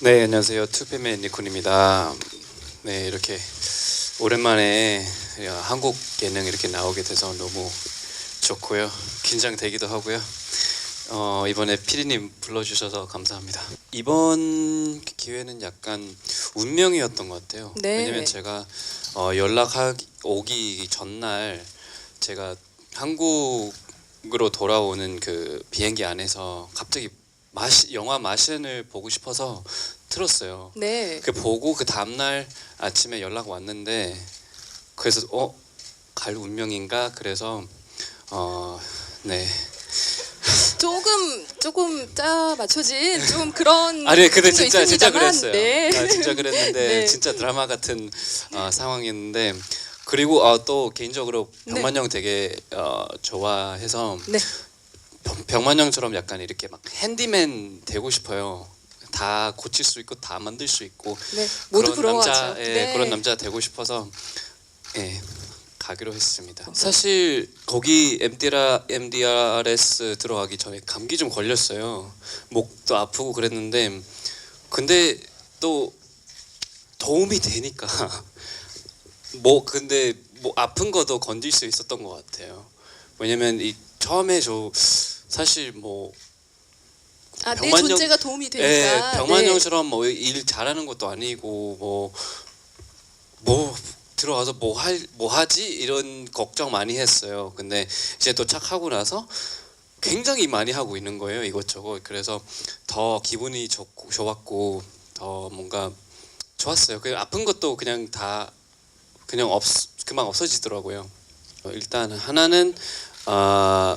네 안녕하세요 투페맨 니콘입니다. 네 이렇게 오랜만에 한국 예능 이렇게 나오게 돼서 너무 좋고요 긴장되기도 하고요. 어, 이번에 피디님 불러주셔서 감사합니다. 이번 기회는 약간 운명이었던 것 같아요. 네. 왜냐면 제가 어, 연락 오기 전날 제가 한국으로 돌아오는 그 비행기 안에서 갑자기 마시, 영화 마신을 보고 싶어서 틀었어요. 네. 그 보고 그 다음날 아침에 연락 왔는데 그래서 어 갈 운명인가 그래서 어네 조금 조금 짜 맞춰진 좀 그런 아니 근데 느낌도 진짜 진짜 있습니다만, 그랬어요. 네. 아, 진짜 그랬는데 네. 진짜 드라마 같은 어, 상황이었는데 그리고 어, 또 개인적으로 네. 병만 형 되게 어, 좋아해서 네. 병- 병만 형처럼 약간 이렇게 막 핸디맨 되고 싶어요. 다 고칠 수 있고 다 만들 수 있고 네. 모두 그런 부러워하죠. 남자, 예, 네. 그런 남자 되고 싶어서 예, 가기로 했습니다. 사실 거기 MDR, MDRS 들어가기 전에 감기 좀 걸렸어요. 목도 아프고 그랬는데 근데 또 도움이 되니까 뭐 근데 뭐 아픈 거도 건질 수 있었던 것 같아요. 왜냐면 이 처음에 저 사실 뭐 아, 내 병만용- 존재가 도움이 예, 되니까. 병만 네. 형처럼 뭐 일 잘하는 것도 아니고 뭐 뭐 들어와서 뭐 할 뭐 하지 이런 걱정 많이 했어요. 근데 이제 도착하고 나서 굉장히 많이 하고 있는 거예요 이것저것. 그래서 더 기분이 좋고 좋았고 더 뭔가 좋았어요. 그 아픈 것도 그냥 다 그냥 없 그만 없어지더라고요. 어, 일단 하나는 아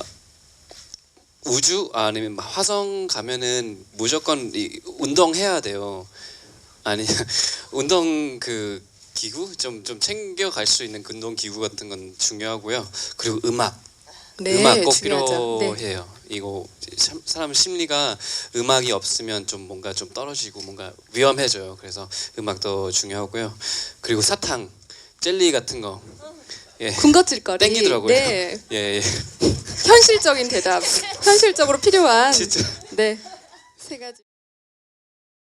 우주 아니면 화성 가면은 무조건 이 운동해야 돼요. 아니 운동 그 기구 좀 좀 챙겨 갈 수 있는 그 운동 기구 같은 건 중요하고요. 그리고 음악 네, 음악 꼭 중요하죠. 네. 필요해요. 이거 참- 사람 심리가 음악이 없으면 좀 뭔가 좀 떨어지고 뭔가 위험해져요. 그래서 음악도 중요하고요. 그리고 사탕, 젤리 같은 거. 예. 군것질거리. 땡기더라고요. 네. 예, 예. 현실적인 대답. 현실적으로 필요한 진짜 네. 세 가지.